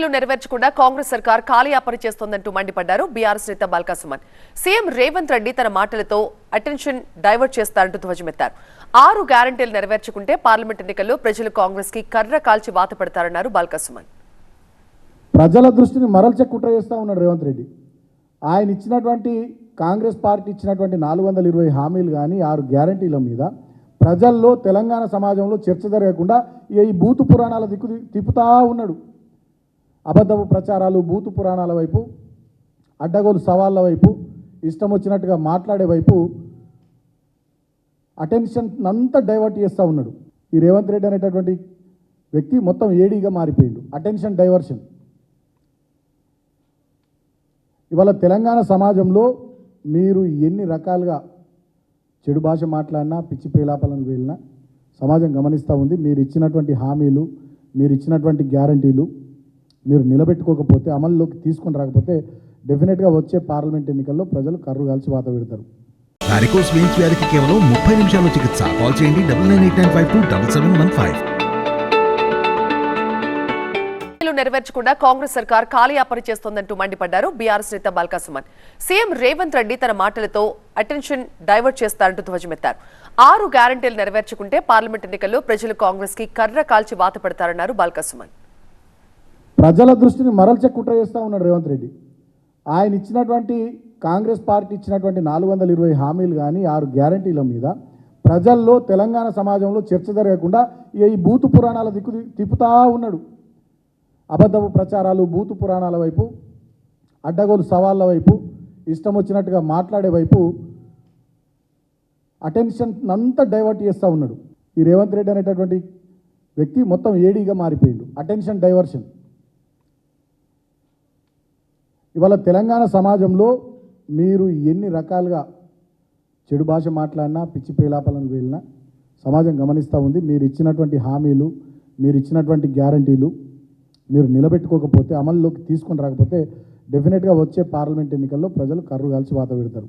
నెరవేర్చకుండా కాంగ్రెస్ సర్కార్ కాలయాపన చేస్తోందంటూ మండిపడ్డారు బీఆర్ఎస్ నేత బాల్కా సుమన్. సీఎం రేవంత్ రెడ్డి తన మాటలతో అటెన్షన్ డైవర్ట్ చేస్తారంటూ ధ్వజమెత్తారు. ఆరు గ్యారంటీలు నెరవేర్చుకుంటే పార్లమెంట్ ఎన్నికల్లో ప్రజలు కాంగ్రెస్కి కర్ర కాల్చి వాత పెడతారన్నారు బాల్కా సుమన్. ప్రజల దృష్టిని మరల్చే కుట్ర చేస్తా ఉన్నాడు రేవంత్ రెడ్డి. ఆయన ఇచ్చినటువంటి కాంగ్రెస్ పార్టీ ఇచ్చినటువంటి నాలుగు వందల ఇరవై హామీలు కానీ ఆరు గ్యారంటీల మీద ప్రజల్లో తెలంగాణ సమాజంలో చర్చ జరగకుండా ఈ బూతు పురాణాల దిక్కు తిప్పుతా ఉన్నాడు. అబద్ధపు ప్రచారాలు బూతు పురాణాల వైపు అడ్డగోలు సవాళ్ళ వైపు ఇష్టం వచ్చినట్టుగా మాట్లాడే వైపు అటెన్షన్ అంతా డైవర్ట్ చేస్తూ ఉన్నాడు. ఈ రేవంత్ రెడ్డి అనేటటువంటి వ్యక్తి మొత్తం ఏడీగా మారిపోయిండు. అటెన్షన్ డైవర్షన్ ఇవాళ తెలంగాణ సమాజంలో మీరు ఎన్ని రకాలుగా చెడు భాష మాట్లాడినా పిచ్చి పేలాపలను వెళ్ళినా సమాజం గమనిస్తూ ఉంది. మీరు ఇచ్చినటువంటి హామీలు మీరు ఇచ్చినటువంటి గ్యారంటీలు మీరు నిలబెట్టుకోకపోతే అమల్లోకి తీసుకొని రాకపోతే డెఫినెట్గా వచ్చే పార్లమెంట్ ఎన్నికల్లో ప్రజలు కర్రు కాల్చి వాత పెడతారు వారికోస్ వెయిన్స్ వ్యాధికి కేవలం ముప్పై నిమిషాల్లో చికిత్స. కాల్ చేయండి double nine eight nine five two double seven one five. నెరవేర్చకుండా Congress సర్కార్ కాలయాపన చేస్తోందంటూ మండిపడ్డారు బీఆర్ఎస్ నేత బాల్కా సుమన్. సీఎం రేవంత్ రెడ్డి తన మాటలతో అటెన్షన్ డైవర్ట్ చేస్తారంటూ ధ్వజమెత్తారు. ఆరు గ్యారంటీలు నెరవేర్చుకుంటే పార్లమెంట్ ఎన్నికల్లో ప్రజలు కాంగ్రెస్కి కర్ర కాల్చి వాత పెడతారన్నారు బాల్కా సుమన్. ప్రజల దృష్టిని మరల్చే కుట్ర చేస్తూ ఉన్నాడు రేవంత్ రెడ్డి. ఆయన ఇచ్చినటువంటి కాంగ్రెస్ పార్టీ ఇచ్చినటువంటి నాలుగు వందల ఇరవై హామీలు కానీ ఆరు గ్యారంటీల మీద ప్రజల్లో తెలంగాణ సమాజంలో చర్చ జరగకుండా ఈ బూతు పురాణాల దిక్కు తిప్పుతా ఉన్నాడు. అబద్ధపు ప్రచారాలు బూతు పురాణాల వైపు అడ్డగోలు సవాళ్ళ వైపు ఇష్టం వచ్చినట్టుగా మాట్లాడే వైపు అటెన్షన్ అంతా డైవర్ట్ చేస్తూ ఉన్నాడు. ఈ రేవంత్ రెడ్డి అనేటటువంటి వ్యక్తి మొత్తం ఏడీగా మారిపోయిండు. Attention diversion. ఇవాళ తెలంగాణ సమాజంలో మీరు ఎన్ని రకాలుగా చెడు భాష మాట్లాడినా పిచ్చి పేలాపలను వెళ్ళినా సమాజం గమనిస్తూ ఉంది. మీరు ఇచ్చినటువంటి హామీలు మీరు ఇచ్చినటువంటి గ్యారంటీలు మీరు నిలబెట్టుకోకపోతే అమల్లోకి తీసుకొని రాకపోతే డెఫినెట్గా వచ్చే పార్లమెంట్ ఎన్నికల్లో ప్రజలు కర్రు కాల్చి వాత పెడతారు.